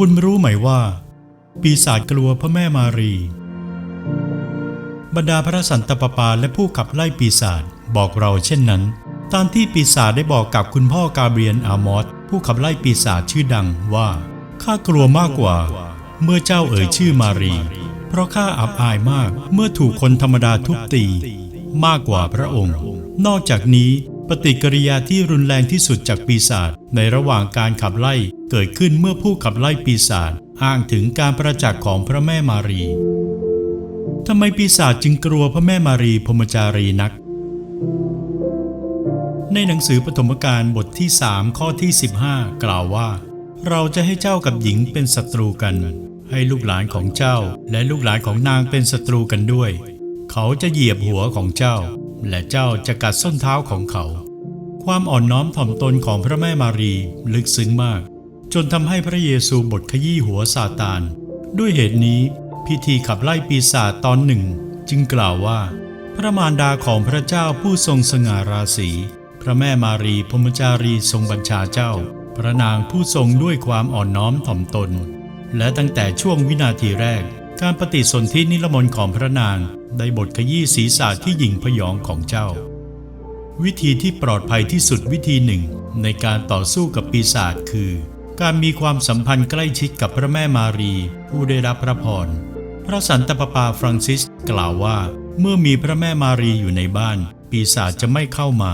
คุณรู้ไหมว่า ปีศาจกลัวพระแม่มารี บรรดาพระสันตะปาปาและผู้ขับไล่ปีศาจบอกเราเช่นนั้น ตามที่ปีศาจได้บอกกับคุณพ่อกาเบรียนอามอสผู้ขับไล่ปีศาจชื่อดังว่าข้ากลัวมากกว่า เมื่อเจ้าเอ่ยชื่อมารี เพราะข้าอับอายมากเมื่อถูกคนธรรมดาทุบตี มากกว่าพระองค์ นอกจากนี้ ปฏิกิริยาที่รุนแรงที่สุดจากปีศาจในระหว่างการขับไล่เกิดขึ้นเมื่อผู้ขับไล่ปีศาจอ้างถึงการประจักษ์ของพระแม่มารีทำไมปีศาจจึงกลัวพระแม่มารีพมจารีนัก ในหนังสือปฐมกาลบทที่3ข้อที่ 15 กล่าวว่า เราจะให้เจ้ากับหญิงเป็นศัตรูกัน ให้ลูกหลานของเจ้าและลูกหลานของนางเป็นศัตรูกันด้วย เขาจะเหยียบหัวของเจ้า และเจ้าจะกัดส้นเท้าของเขา ความอ่อนน้อมถ่อมตนของพระแม่มารีลึกซึ้งมาก จนทำให้พระเยซูบทขยี้หัวซาตาน ด้วยเหตุนี้พิธีขับไล่ปีศาจตอนหนึ่ง จึงกล่าวว่า พระมารดาของพระเจ้าผู้ทรงสง่าราศีพระแม่มารีพรมจารีทรงบัญชาเจ้า พระนางผู้ทรงด้วยความอ่อนน้อมถ่อมตน และตั้งแต่ช่วงวินาทีแรก การปฏิสนธินิรมนของพระนางได้บทขยี้ศีรษะที่หยิ่งพยองของเจ้า วิธีที่ปลอดภัยที่สุดวิธีหนึ่ง ในการต่อสู้กับปีศาจคือ การมีความสัมพันธ์ใกล้ชิดกับพระแม่มารี ผู้ได้รับพระพร พระสันตะปปาฟรังซิสกล่าวว่า เมื่อมีพระแม่มารีอยู่ในบ้าน ปีศาจจะไม่เข้ามา